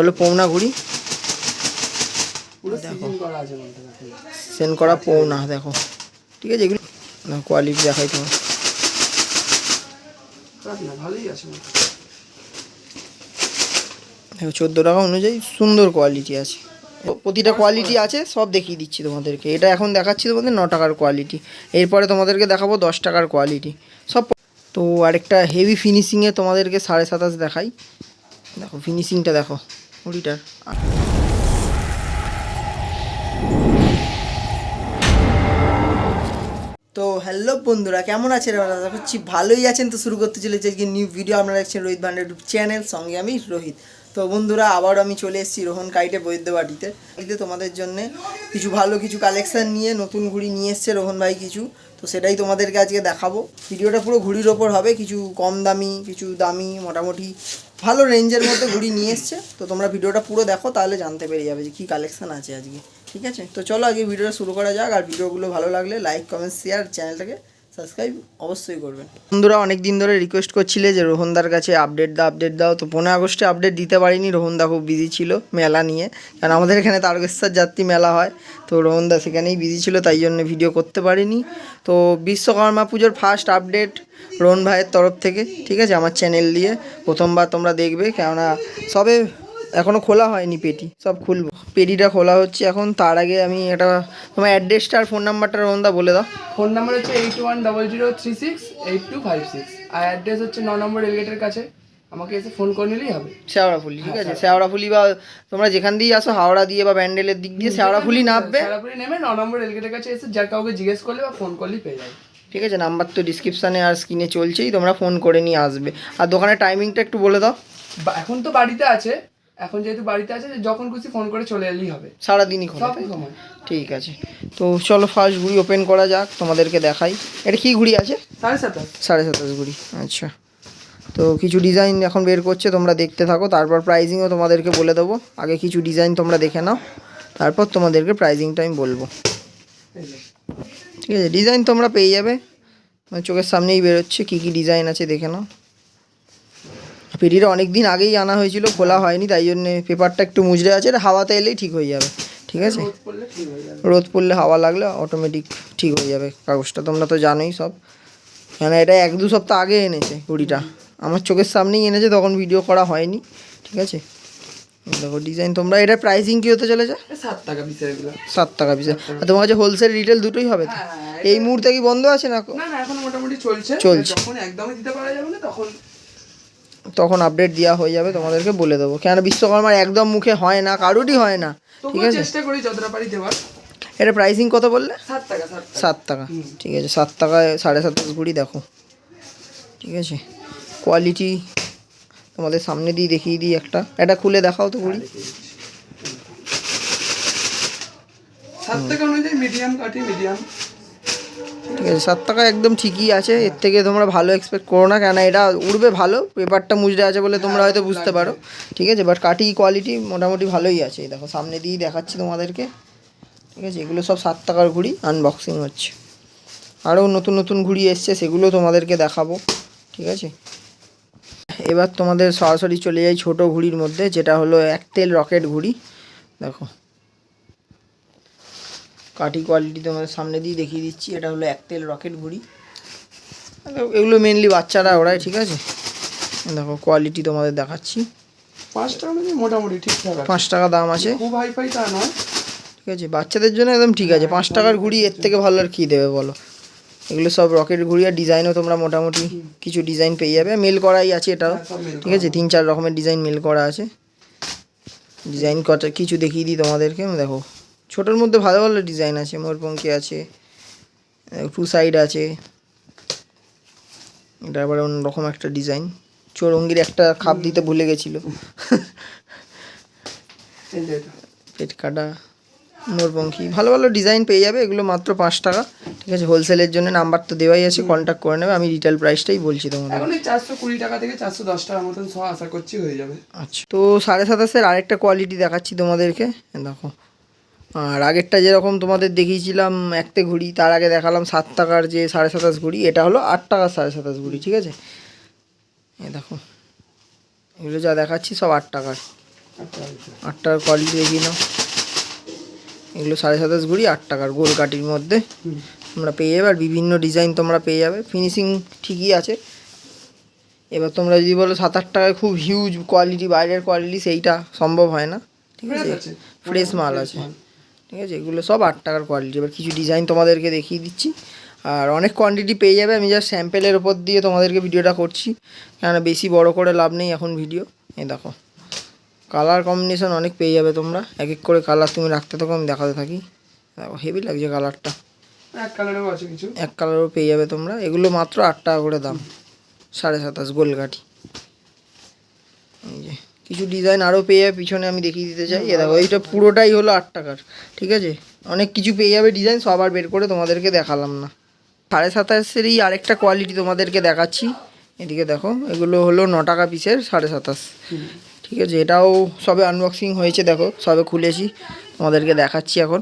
হলো পৌনা ঘুড়ি। পুরো সিজন করা পৌনা দেখো। ঠিক আছে এগুলো কোয়ালিটি দেখাই তোমার। দেখো চোদ্দ টাকা অনুযায়ী সুন্দর কোয়ালিটি আছে। প্রতিটা কোয়ালিটি আছে সব দেখিয়ে দিচ্ছি তোমাদেরকে। এটা এখন দেখাচ্ছি তোমাদের ন টাকার কোয়ালিটি এরপরে তোমাদেরকে দেখাবো দশ টাকার কোয়ালিটি সব তো আরেকটা হেভি ফিনিশিংয়ে তোমাদেরকে সাড়ে সাতাশ দেখাই। দেখো ফিনিশিংটা দেখো। কুড়িটার তো হ্যালো বন্ধুরা, কেমন আছেন আপনারা? আশা করছি ভালোই আছেন। তো শুরু করতে চলেছে আজকে নিউ ভিডিও আপনারা দেখছেন রোহিত ভান্ডার চ্যানেল সঙ্গে আমি রোহিত। তো বন্ধুরা, আবারও আমি চলে এসেছি রোহন কাইটে বৈদ্যবাটিতে। বাড়িতে তোমাদের জন্য কিছু ভালো কিছু কালেকশান নিয়ে নতুন ঘুড়ি নিয়ে এসছে রোহন ভাই কিছু। তো সেটাই তোমাদেরকে আজকে দেখাবো। ভিডিওটা পুরো ঘুড়ির ওপর হবে, কিছু কম দামি, কিছু দামি, মোটামুটি ভালো রেঞ্জের মধ্যে ঘুড়ি নিয়ে এসছে। তো তোমরা ভিডিওটা পুরো দেখো, তাহলে জানতে পেরে যাবে যে কী কালেকশান আছে আজকে। ঠিক আছে? তো চলো আগে ভিডিওটা শুরু করা যাক, আর ভিডিওগুলো ভালো লাগলে লাইক কমেন্ট শেয়ার চ্যানেলটাকে সাবস্ক্রাইব অবশ্যই করবেন। বন্ধুরা অনেক দিন ধরে রিকোয়েস্ট করছিলে যে রোহনদার কাছে আপডেট দাও আপডেট দাও। তো পনেরো আগস্টে আপডেট দিতে পারিনি, রোহনদা খুব বিজি ছিল মেলা নিয়ে। কারণ আমাদের এখানে তারকেশ্বর যাত্রী মেলা হয়। তো রোহনদা সেখানেই বিজি ছিল, তাই জন্য ভিডিও করতে পারিনি। তো বিশ্বকর্মা পুজোর ফার্স্ট আপডেট রোহন ভাইয়ের তরফ থেকে, ঠিক আছে? আমার চ্যানেল দিয়ে প্রথমবার তোমরা দেখবে, কেননা সবে এখনও খোলা হয়নি পেটি, সব খুলবো। পেটিটা খোলা হচ্ছে। এখন তার আগে আমি এটা তোমার অ্যাড্রেসটা আর ফোন নাম্বারটা রোহনদা বলে দাও। ফোন নাম্বার হচ্ছে eight one double zero three six eight two five six আর অ্যাড্রেস হচ্ছে ন নম্বর রেলগেটের কাছে। আমাকে এসে ফোন করে নিলেই হবে। শেওড়াফুলি ঠিক আছে? শেওড়াফুলি। বা তোমরা যেখান দিয়েই আসো হাওড়া দিয়ে বা ব্যান্ডেলের দিক দিয়ে শেওড়াফুলি নামবে। সারাপুরি নেমে ন নম্বর রেলগেটের কাছে এসে যার কাউকে জিজ্ঞেস করলে বা ফোন করলেই পেয়ে যাবে। ঠিক আছে নাম্বার তো ডিসক্রিপশানে আর স্ক্রিনে চলছেই তোমরা ফোন করে নিয়ে আসবে। আর দোকানের টাইমিংটা একটু বলে দাও। এখন তো বাড়িতে আছে। এখন যেহেতু বাড়িতে আছে যখন খুশি ফোন করে চলে এলেই হবে। সারাদিনই খোলা সব? সময়। ঠিক আছে। তো চলো ফার্স্ট ঘুড়ি ওপেন করা যাক তোমাদেরকে দেখাই। এটা কি ঘুড়ি আছে? সাড়ে সাতাশ। সাড়ে সাতাশ ঘুড়ি আচ্ছা। তো কিছু ডিজাইন এখন বের করছে তোমরা দেখতে থাকো। তারপর প্রাইজিংও তোমাদেরকে বলে দেবো। আগে কিছু ডিজাইন তোমরা দেখে নাও। তারপর তোমাদেরকে প্রাইজিংটা আমি বলব। ঠিক আছে? ডিজাইন তোমরা পেয়ে যাবে। চোখের সামনেই বেরোচ্ছে কী কী ডিজাইন আছে দেখে নাও। পেটিটা অনেক দিন আগেই আনা হয়েছিল খোলা হয়নি তাই জন্যে পেপারটা একটু মুজড়ে আছে এটা হাওয়াতে এলেই ঠিক হয়ে যাবে ঠিক আছে? রোদ পড়লে হাওয়া লাগলে অটোমেটিক ঠিক হয়ে যাবে কাগজটা তোমরা তো জানোই সব। কেন এটা এক দু সপ্তাহ আগে এনেছে ঘুড়িটা আমার চোখের সামনেই এনেছে তখন ভিডিও করা হয়নি ঠিক আছে? দেখো ডিজাইন তোমরা এটা প্রাইসিং কী হতে চলেছে? সাত টাকা পিসের এগুলো। সাত টাকা পিসে আর তোমার কাছে হোলসেল রিটেল দুটোই হবে তো? হ্যাঁ, এই মুহূর্তে কি বন্ধ আছে না এখন মোটামুটি চলছে। চলছে। একদমই দিতে পারা যাবে না তখন তখন আপডেট দেওয়া হয়ে যাবে তোমাদেরকে বলে দেবো। কেন বিশ্বকর্মার একদম মুখে হয় না কারোরই হয় না ঠিক আছে? চেষ্টা করি যতটা পারি দেওয়ার। এটা প্রাইসিং কত বললে? সাত টাকা সাত টাকা। সাত টাকা ঠিক আছে সাত টাকায় সাড়ে সাতাশ ঘুড়ি দেখো ঠিক আছে? কোয়ালিটি তোমাদের সামনে দিয়ে দেখিয়ে দিই একটা। এটা খুলে দেখাও তো ঘুড়ি। সাত টাকা অনুযায়ী মিডিয়াম কাটি মিডিয়াম ঠিক আছে, সাত টাকা একদম ঠিকই আছে, এর থেকে তোমরা ভালো এক্সপেক্ট করো না কেন এটা উড়বে ভালো, পেপারটা মুজড়ে আছে বলে তোমরা হয়তো বুঝতে পারো, ঠিক আছে বাট কাটি কোয়ালিটি মোটামুটি ভালোই আছে দেখো, সামনে দিয়ে দেখাচ্ছি তোমাদেরকে, ঠিক আছে, এগুলো সব সাত টাকার ঘুড়ি আনবক্সিং হচ্ছে। আরও নতুন নতুন ঘুড়ি এসছে, সেগুলো তোমাদেরকে দেখাবো, ঠিক আছে? এবার তোমাদের সরাসরি চলে যাই ছোট ঘুড়ির মধ্যে, যেটা হলো এক তেল রকেট ঘুড়ি, দেখো। কাঠি কোয়ালিটি তোমাদের সামনে দিয়ে দেখিয়ে দিচ্ছি। এটা হলো এক তেল রকেট ঘুড়ি এগুলো মেনলি বাচ্চারা ওরাই ঠিক আছে? দেখো কোয়ালিটি তোমাদের দেখাচ্ছি। পাঁচ টাকা অনুযায়ী মোটামুটি ঠিকঠাক পাঁচ টাকা দাম আছে। খুব হাই ফাই তা নয়। ঠিক আছে বাচ্চাদের জন্য একদম ঠিক আছে। পাঁচ টাকার ঘুড়ি এর থেকে ভালো আর কী দেবে বলো? এগুলো সব রকেট ঘুড়ি আর ডিজাইনও তোমরা মোটামুটি কিছু ডিজাইন পেয়ে যাবে। মেল করাই আছে এটাও। হ্যাঁ, ঠিক আছে তিন চার রকমের ডিজাইন মেল করা আছে। ডিজাইন কটা কিছু দেখিয়ে দিই তোমাদেরকে। দেখো ছোটোর মধ্যে ভালো ভালো ডিজাইন আছে মোরপঙ্কি আছে টু সাইড আছে। এটা আবার অন্যরকম একটা ডিজাইন চৌরঙ্গির একটা খাপ দিতে ভুলে গেছিল। পেট কাটা মোরপঙ্খি ভালো ভালো ডিজাইন পেয়ে যাবে এগুলো মাত্র পাঁচ টাকা। ঠিক আছে হোলসেলের জন্য নাম্বার তো দেওয়াই আছে কন্ট্যাক্ট করে নেবে। আমি রিটেল প্রাইসটাই বলছি তোমাদের। এখন চারশো কুড়ি টাকা থেকে চারশো দশ টাকার মতন সব আশা করছি হয়ে যাবে। আচ্ছা তো সাড়ে সাতাশের আরেকটা কোয়ালিটি দেখাচ্ছি তোমাদেরকে। দেখো আর আগেরটা যেরকম তোমাদের দেখিয়েছিলাম একতে ঘুড়ি তার আগে দেখালাম সাত টাকার যে সাড়ে সাতাশ ঘুড়ি এটা হলো আট টাকার সাড়ে সাতাশ ঘুড়ি ঠিক আছে? এ দেখো এগুলো যা দেখাচ্ছি সব আট টাকার। আট টাকার কোয়ালিটি দেখিয়ে নাও। এগুলো সাড়ে সাতাশ ঘুড়ি আট টাকার গোল কাটির মধ্যে। তোমরা পেয়ে যাবে আর বিভিন্ন ডিজাইন তোমরা পেয়ে যাবে। ফিনিশিং ঠিকই আছে। এবার তোমরা যদি বলো সাত আট টাকায় খুব হিউজ কোয়ালিটি বাইরের কোয়ালিটি সেইটা সম্ভব হয় না। ঠিক আছে। ফ্রেশ মাল আছে। ঠিক আছে? এগুলো সব আট টাকার কোয়ালিটি এবার কিছু ডিজাইন তোমাদেরকে দেখিয়ে দিচ্ছি। আর অনেক কোয়ান্টিটি পেয়ে যাবে। আমি জাস্ট স্যাম্পেলের ওপর দিয়ে তোমাদেরকে ভিডিওটা করছি। কেননা বেশি বড় করে লাভ নেই এখন ভিডিও এ দেখো। কালার কম্বিনেশন অনেক পেয়ে যাবে তোমরা। এক এক করে কালার তুমি রাখতে থাকো আমি দেখাতে থাকি। দেখো হেভি লাগছে কালারটা এক কালারেও আছে কিছু। এক কালারও পেয়ে যাবে তোমরা। এগুলো মাত্র আট টাকা করে দাম। সাড়ে সাতাশ গোলগাটি। এই যে। কিছু ডিজাইন আরও পেয়ে যাবে, পিছনে আমি দেখিয়ে দিতে চাই। এ দেখো, এইটা পুরোটাই হলো আট টাকার, ঠিক আছে? অনেক কিছু পেয়ে যাবে ডিজাইন সবার বের করে তোমাদেরকে দেখালাম না। সাড়ে সাতাশেরই আরেকটা কোয়ালিটি তোমাদেরকে দেখাচ্ছি। এদিকে দেখো, এগুলো হলো ন টাকা পিসের সাড়ে সাতাশ। ঠিক আছে, এটাও সবে আনবক্সিং হয়েছে, দেখো, সবে খুলেছি, তোমাদেরকে দেখাচ্ছি এখন।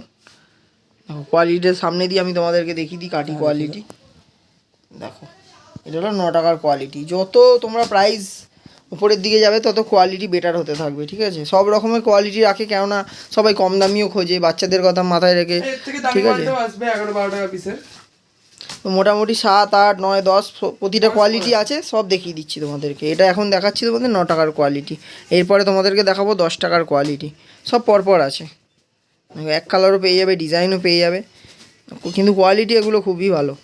কোয়ালিটির সামনে দিয়ে আমি তোমাদেরকে দেখিয়ে দিই কাটি কোয়ালিটি দেখো, এটা হলো ন টাকার কোয়ালিটি যত তোমরা প্রাইস উপরের দিকে যাবে তত কোয়ালিটি বেটার হতে থাকবে ঠিক আছে? সব রকমের কোয়ালিটি রাখে কেননা সবাই কম দামিও খোঁজে বাচ্চাদের কথা মাথায় রেখে ঠিক আছে? মোটামুটি সাত আট নয় দশ প্রতিটা কোয়ালিটি আছে সব দেখিয়ে দিচ্ছি তোমাদেরকে। এটা এখন দেখাচ্ছি তোমাদের ন টাকার কোয়ালিটি এরপরে তোমাদেরকে দেখাবো দশ টাকার কোয়ালিটি সব পরপর আছে। এক কালারও পেয়ে যাবে ডিজাইনও পেয়ে যাবে। কিন্তু কোয়ালিটি এগুলো খুবই ভালো।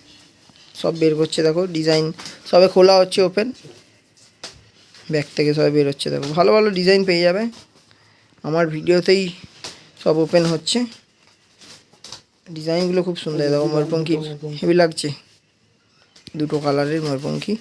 সব বের করছে দেখো ডিজাইন সবে খোলা হচ্ছে ওপেন ব্যাগ থেকে সবাই বের হচ্ছে দেখো। ভালো ভালো ডিজাইন পেয়ে যাবে। আমার ভিডিওতেই সব ওপেন হচ্ছে। ডিজাইনগুলো খুব সুন্দর। দেখো ময়ূরপঙ্খী হেভি লাগছে। দুটো কালারের ময়ূরপঙ্খী।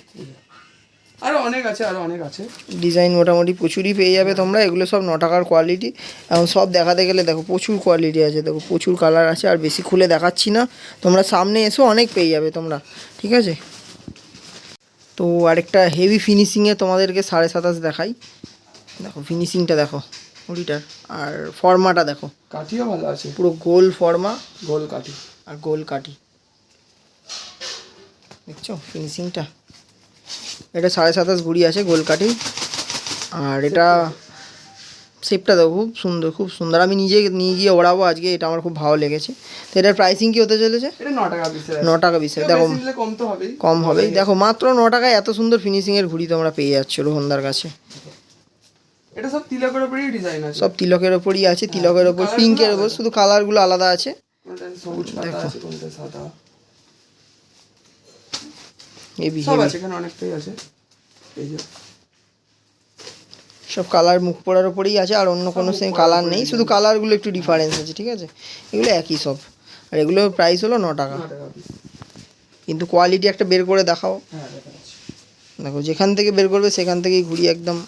আরও অনেক আছে আরও অনেক আছে। ডিজাইন মোটামুটি প্রচুরই পেয়ে যাবে তোমরা। এগুলো সব ন টাকার কোয়ালিটি এবং সব দেখাতে গেলে দেখো প্রচুর কোয়ালিটি আছে। দেখো প্রচুর কালার আছে। আর বেশি খুলে দেখাচ্ছি না। তোমরা সামনে এসো অনেক পেয়ে যাবে তোমরা। ঠিক আছে? তো আরেকটা হেভি ফিনিশিংয়ে তোমাদেরকে সাড়ে সাতাশ দেখাই। দেখো ফিনিশিংটা দেখো কুড়িটার আর ফর্মাটা দেখো। কাঠিও ভালো আছে। পুরো গোল ফর্মা। গোল কাঠি। আর গোল কাটি দেখছ ফিনিশিংটা এটা সাড়ে সাতাশ গুড়ি আছে গোল কাঠি। আর এটা শেপটা দেখো খুব সুন্দর খুব সুন্দর। আমি নিজে নিয়ে গিয়ে ওড়াবো আজকে এটা আমার খুব ভালো লেগেছে। তো এটার প্রাইসিং কি হতে চলেছে? ন টাকা বিশে দেখো কম তো হবেই। দেখো মাত্র ন টাকায় এত সুন্দর ফিনিশিংয়ের ঘুড়ি তোমরা পেয়ে যাচ্ছ রোহনদার কাছে। এটা সব তিলকের উপরেই ডিজাইন আছে। সব তিলকের ওপরই আছে তিলকের ওপর পিঙ্কের ওপর শুধু কালারগুলো আলাদা আছে। কোনটা সবুজ কোনটা সাদা? হেভি সব হেভি আছে এখানে অনেকটাই আছে। এই যে সব কালার মুখ পড়ার ওপরেই আছে আর অন্য কোনো সেম কালার নেই শুধু কালারগুলো একটু ডিফারেন্স আছে ঠিক আছে? এগুলো একই সব। আর এগুলো প্রাইস হলো ন টাকা। কিন্তু কোয়ালিটি একটা বের করে দেখাও। হ্যাঁ দেখা যেখান থেকে বের করবে সেখান থেকেই ঘুরি একদম।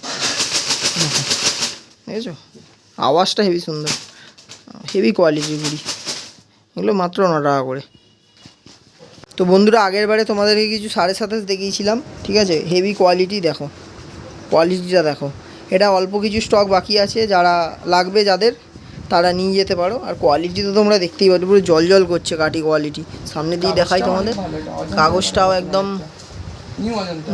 দেখেছ? আওয়াজটা হেভি সুন্দর। হেভি কোয়ালিটির ঘুড়ি। এগুলো মাত্র ন টাকা করে। তো বন্ধুরা আগের বারে তোমাদেরকে কিছু সাড়ে সাতাশ দেখিয়েছিলাম ঠিক আছে? হেভি কোয়ালিটি দেখো। কোয়ালিটিটা দেখো। এটা অল্প কিছু স্টক বাকি আছে যারা লাগবে যাদের তারা নিয়ে যেতে পারো। আর কোয়ালিটি তো তোমরা দেখতেই পারো পুরো জল জল করছে কাটি কোয়ালিটি সামনে দিয়ে দেখাই তোমাদের। কাগজটাও একদম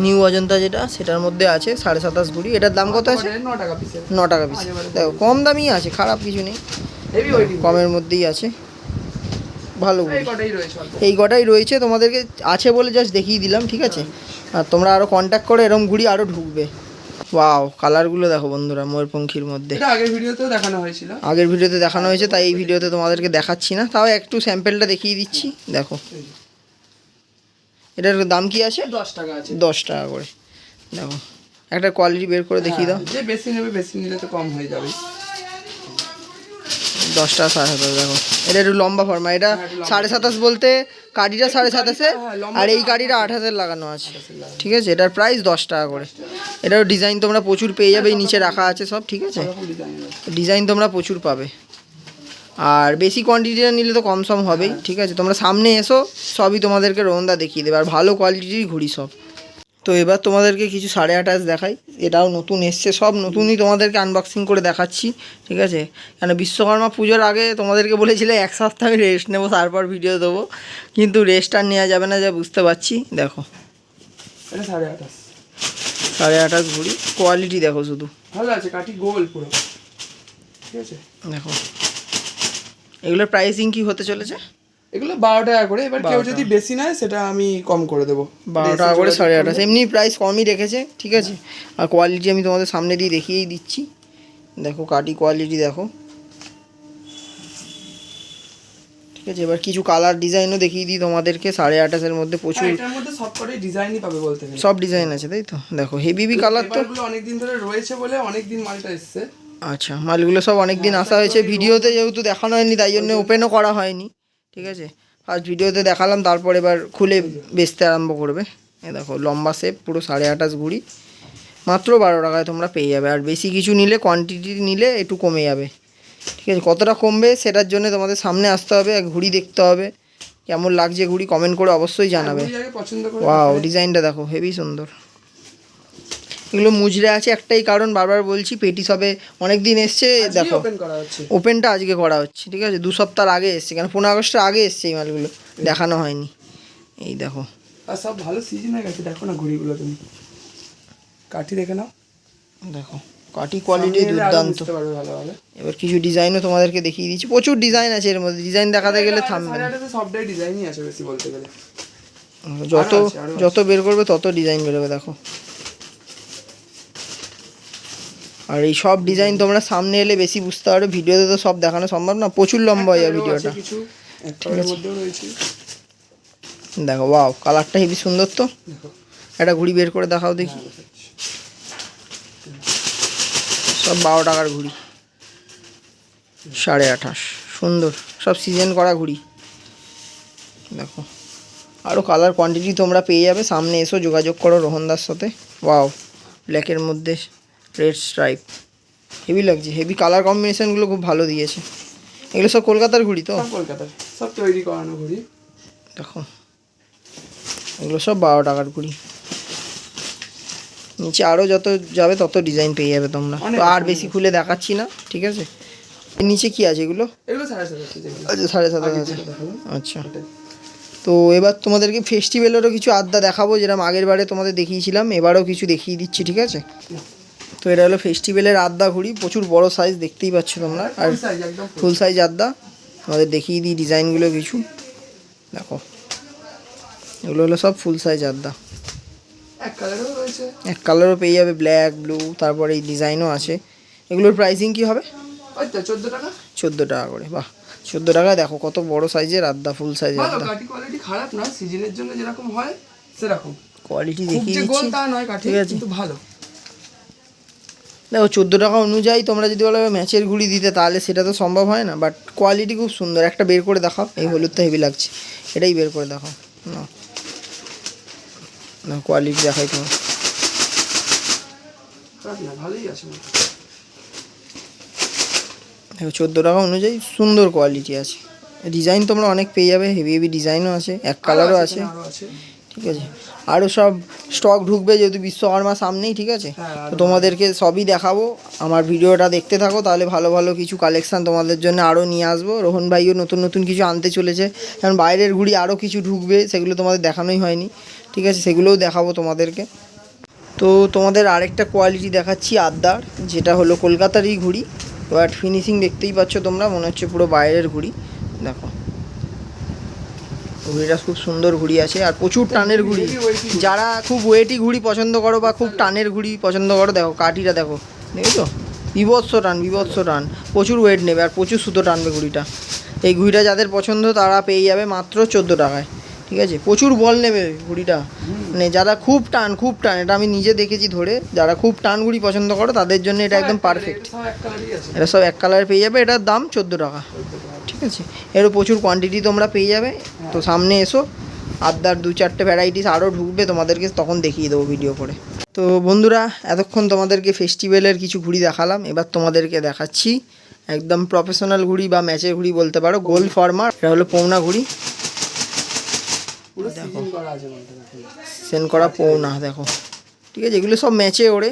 নিউ অজন্তা। যেটা সেটার মধ্যে আছে সাড়ে সাতাশ ঘুড়ি এটার দাম কত আছে? ন টাকা পিস দেখো কম দামই আছে খারাপ কিছু নেই। কমের মধ্যেই আছে। ভালো এই কটাই রয়েছে এই কটাই রয়েছে তোমাদেরকে আছে বলে জাস্ট দেখিয়ে দিলাম ঠিক আছে? আর তোমরা আরও কন্ট্যাক্ট করে এরম ঘুড়ি আরও ঢুকবে। ওয়াও কালারগুলো দেখো বন্ধুরা ময়ূরপঙ্খীর মধ্যে। এটা আগের ভিডিওতেও দেখানো হয়েছিল। আগের ভিডিওতে দেখানো হয়েছে তাই এই ভিডিওতে তোমাদেরকে দেখাচ্ছি না। তাও একটু স্যাম্পেলটা দেখিয়ে দিচ্ছি দেখো। এটার দাম কি আছে? দশ টাকা আছে। দশ টাকা করে। দেখো একটা কোয়ালিটি বের করে দেখিয়ে দাও। হ্যাঁ, যে বেশি নেবে বেশি নিলে তো কম হয়ে যাবে। দশ টাকা সাড়ে সাতাশ দেখো। এটা একটু লম্বা ফর্মা এটা সাড়ে সাতাশ বলতে কাঠিটা সাড়ে সাতাশে হ্যাঁ, আর এই কাঠিটা আট হাজার লাগানো আছে। ঠিক আছে? এটার প্রাইস দশ টাকা করে। এটার ডিজাইন তোমরা প্রচুর পেয়ে যাবে এই নিচে রাখা আছে সব ঠিক আছে? ডিজাইন তোমরা প্রচুর পাবে। আর বেশি কোয়ান্টিটিটা নিলে তো কম সম হবেই ঠিক আছে? তোমরা সামনে এসো সবই তোমাদেরকে রোহনদা দেখিয়ে দেবে। আর ভালো কোয়ালিটির ঘুড়ি সব। তো এবার তোমাদেরকে কিছু সাড়ে আঠাশ দেখাই। এটাও নতুন এসছে সব নতুনই তোমাদেরকে আনবক্সিং করে দেখাচ্ছি ঠিক আছে? কেন বিশ্বকর্মা পুজোর আগে তোমাদেরকে বলেছিলে এক সপ্তাহ আমি রেস্ট নেব তারপর ভিডিও দেবো। কিন্তু রেস্ট আর নেওয়া যাবে না যা বুঝতে পারছি। দেখো। এটা সাড়ে আঠাশ। সাড়ে আঠাশ ঘুড়ি। কোয়ালিটি দেখো শুধু। ভালো আছে কাঠি গোল পুরো। ঠিক আছে? দেখো। এগুলোর প্রাইসিং কি হতে চলেছে? এগুলো বারো টাকা করে। এবার কেউ যদি বেশি নেয় সেটা আমি কম করে দেবো। বারো টাকা করে সাড়ে আঠাশ এমনি প্রাইস কমই রেখেছে ঠিক আছে? আর কোয়ালিটি আমি তোমাদের সামনে দিয়ে দেখিয়েই দিচ্ছি। দেখো কাটি কোয়ালিটি দেখো। ঠিক আছে এবার কিছু কালার ডিজাইনও দেখিয়ে দিই তোমাদেরকে। সাড়ে আঠাশের মধ্যে প্রচুর হ্যাঁ, মধ্যে সব ডিজাইনই পাবে বলতে গেলে। সব ডিজাইন আছে তাই তো? দেখো হেভি হেভি কালার তো। এবারগুলো অনেকদিন ধরে রয়েছে বলে অনেক দিন মালটা এসছে। আচ্ছা মালগুলো সব অনেক দিন আসা হয়েছে। ভিডিওতে যেহেতু দেখানো হয়নি তাই জন্য ওপেনও করা হয়নি। ঠিক আছে? ফার্স্ট ভিডিওতে দেখালাম তারপর এবার খুলে বেচতে আরম্ভ করবে। এ দেখো লম্বা শেপ পুরো সাড়ে আঠাশ ঘুড়ি। মাত্র বারো টাকায় তোমরা পেয়ে যাবে। আর বেশি কিছু নিলে কোয়ান্টিটি নিলে একটু কমে যাবে। ঠিক আছে? কতটা কমবে সেটার জন্য তোমাদের সামনে আসতে হবে ঘুড়ি দেখতে হবে। কেমন লাগছে ঘুড়ি কমেন্ট করে অবশ্যই জানাবে। ওয়াও ডিজাইনটা দেখো হেভি সুন্দর। এগুলো মুজরে আছে একটাই কারণ বারবার বলছি পেটি সবে অনেক দিন এসছে দেখো। ওপেনটা আজকে করা হচ্ছে ঠিক আছে? দু সপ্তাহ আগে এসছে কেন? পনেরো আগস্টের আগে এসছে এই মালগুলো দেখানো হয়নি। এই দেখো। আর সব ভালো সিজন হয়ে গেছে দেখো না ঘড়িগুলো তুমি। কাঠি দেখে নাও। দেখো কাটি কোয়ালিটি দুর্দান্ত। এবার কিছু ডিজাইনও তোমাদেরকে দেখিয়ে দিচ্ছি। প্রচুর ডিজাইন আছে এর মধ্যে ডিজাইন দেখাতে গেলে থামবে না। সবটাই ডিজাইনই আছে বেশি বলতে গেলে। যত। যত বের করবে তত ডিজাইন বেরোবে দেখো। আর এই সব ডিজাইন তোমরা সামনে এলে বেশি বুঝতে পারো ভিডিওতে তো সব দেখানো সম্ভব না প্রচুর লম্বা হয়ে যাবে ভিডিওটা। দেখো ওয়াও কালারটা হেবি সুন্দর তো। একটা ঘুড়ি বের করে দেখাও দেখি। সব বারো টাকার ঘুড়ি। সাড়ে আঠাশ সুন্দর। সব সিজন করা ঘুড়ি। দেখো। আরও কালার কোয়ান্টিটি তোমরা পেয়ে যাবে। সামনে এসো যোগাযোগ করো রোহনদার সাথে। ওয়াও ব্ল্যাকের মধ্যে রেড স্ট্রাইপ হেভি লাগছে। হেভি কালার কম্বিনেশনগুলো খুব ভালো দিয়েছে। এগুলো সব কলকাতার ঘুড়ি তো? কলকাতার। সব তৈরি করানো ঘড়ি। দেখো। এগুলো সব বারো টাকার ঘুড়ি। নিচে আরও যত যাবে তত ডিজাইন পেয়ে যাবে তোমরা। আর বেশি খুলে দেখাচ্ছি না ঠিক আছে? নিচে কি আছে এগুলো? এগুলো সাড়ে সাত আছে আচ্ছা সাড়ে সাত আচ্ছা। তো এবার তোমাদেরকে ফেস্টিভ্যালেরও কিছু আড্ডা দেখাবো যেরকম আগের বারে তোমাদের দেখিয়েছিলাম এবারও কিছু দেখিয়ে দিচ্ছি ঠিক আছে? তো এটা হলো ফেস্টিভ্যালের আড্ডা ঘুড়ি প্রচুর বড় সাইজ দেখতেই পাচ্ছ তোমরা। আর। ফুল সাইজ আড্ডা। তোমাদের দেখিয়ে দিই ডিজাইনগুলো কিছু। দেখো। এগুলো হলো সব ফুল সাইজ আড্ডা। এক কালারও পেয়ে যাবে ব্ল্যাক ব্লু তারপরে এই ডিজাইনও আছে। এগুলোর প্রাইসিং কি হবে? চোদ্দ টাকা। চোদ্দ টাকা করে বাহ। চোদ্দ টাকা দেখো কত বড় সাইজের আড্ডা ফুল সাইজের আড্ডা। কোয়ালিটি খারাপ না সিজনের জন্য যেরকম হয় সেরকম। কোয়ালিটি দেখিয়ে দিচ্ছি। ঠিক আছে। কিন্তু ভালো। দেখো চোদ্দ টাকা অনুযায়ী তোমরা যদি বলো ম্যাচের ঘুড়ি দিতে তাহলে সেটা তো সম্ভব হয় না বাট কোয়ালিটি খুব সুন্দর। একটা বের করে দেখাও এই হলুদটা হেভি লাগছে। এটাই বের করে দেখাও। না না কোয়ালিটি দেখাই তোমার। ভালোই দেখো চোদ্দ টাকা অনুযায়ী সুন্দর কোয়ালিটি আছে। ডিজাইন তোমরা অনেক পেয়ে যাবে হেভি হেভি ডিজাইনও আছে এক কালারও আছে। ঠিক আছে? আরও সব স্টক ঢুকবে যেহেতু বিশ্বকর্মা সামনেই ঠিক আছে? হ্যাঁ, তো তোমাদেরকে সবই দেখাবো। আমার ভিডিওটা দেখতে থাকো তাহলে ভালো ভালো কিছু কালেকশান তোমাদের জন্য আরও নিয়ে আসব। রোহন ভাইও নতুন নতুন কিছু আনতে চলেছে। কারণ বাইরের ঘুড়ি আরও কিছু ঢুকবে সেগুলো তোমাদের দেখানোই হয়নি। ঠিক আছে? সেগুলোও দেখাবো তোমাদেরকে। তো তোমাদের আরেকটা কোয়ালিটি দেখাচ্ছি আদ্দার যেটা হলো কলকাতারই ঘুড়ি। বাট ফিনিশিং দেখতেই পাচ্ছ তোমরা মনে হচ্ছে পুরো বাইরের ঘুড়ি। দেখো। ঘুড়িটা খুব সুন্দর ঘুড়ি আছে আর প্রচুর টানের ঘুড়ি। যারা খুব ওয়েটি ঘুড়ি পছন্দ করো বা খুব টানের ঘুড়ি পছন্দ করো, দেখো কাঠিটা দেখো। দেখেছ? বিভৎস টান বিভৎস টান। প্রচুর ওয়েট নেবে আর প্রচুর সুতো টানবে ঘুড়িটা। এই ঘুড়িটা যাদের পছন্দ তারা পেয়ে যাবে মাত্র চোদ্দ টাকায়। ঠিক আছে? প্রচুর বল নেবে ঘুড়িটা। মানে যারা খুব টান খুব টান, এটা আমি নিজে দেখেছি ধরে, যারা খুব টান ঘুড়ি পছন্দ করো তাদের জন্য এটা একদম পারফেক্ট এটা সব এক কালার পেয়ে যাবে, এটার দাম চোদ্দ টাকা। ঠিক আছে? এরও প্রচুর কোয়ান্টিটি তোমরা পেয়ে যাবে। তো সামনে এসো। আদার দু চারটে ভ্যারাইটিস আরও ঢুকবে তোমাদেরকে তখন দেখিয়ে দেবো ভিডিও করে। তো বন্ধুরা এতক্ষণ তোমাদেরকে ফেস্টিভ্যালের কিছু ঘুড়ি দেখালাম। এবার তোমাদেরকে দেখাচ্ছি একদম প্রফেশনাল ঘুড়ি বা ম্যাচের ঘুড়ি বলতে পারো গোল ফর্মার এটা হলো পৌনা ঘুড়ি। সিজন করা পৌনা দেখো। ঠিক আছে? এগুলো সব ম্যাচে ওড়ে।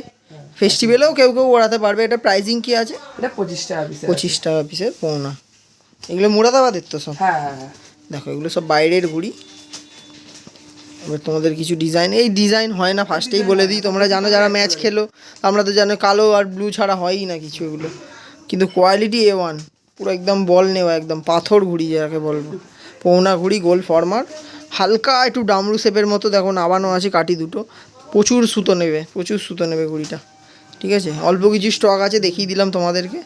ফেস্টিভ্যালেও কেউ কেউ ওড়াতে পারবে। এটা প্রাইজিং কি আছে? এটা পঁচিশ টাকা পঁচিশ টাকা পিসের পৌনা। এগুলো মুরাদাবাদের তো সব। হ্যাঁ হ্যাঁ হ্যাঁ। দেখো এগুলো সব বাইরের ঘুড়ি এবার তোমাদের কিছু ডিজাইন এই ডিজাইন হয় না ফার্স্টেই বলে দিই তোমরা জানো যারা ম্যাচ খেলো আমরা তো জানো কালো আর ব্লু ছাড়া হয়ই না কিছু এগুলো। কিন্তু কোয়ালিটি এ ওয়ান পুরো একদম বল নেওয়া একদম পাথর ঘুড়ি যাকে বলব। পৌনা ঘুড়ি গোল ফরমার হালকা একটু ডামরু শেপের মতো দেখো নাবানো আছে কাটি দুটো। প্রচুর সুতো নেবে প্রচুর সুতো নেবে ঘুড়িটা ঠিক আছে? অল্প কিছু স্টক আছে দেখিয়ে দিলাম তোমাদেরকে।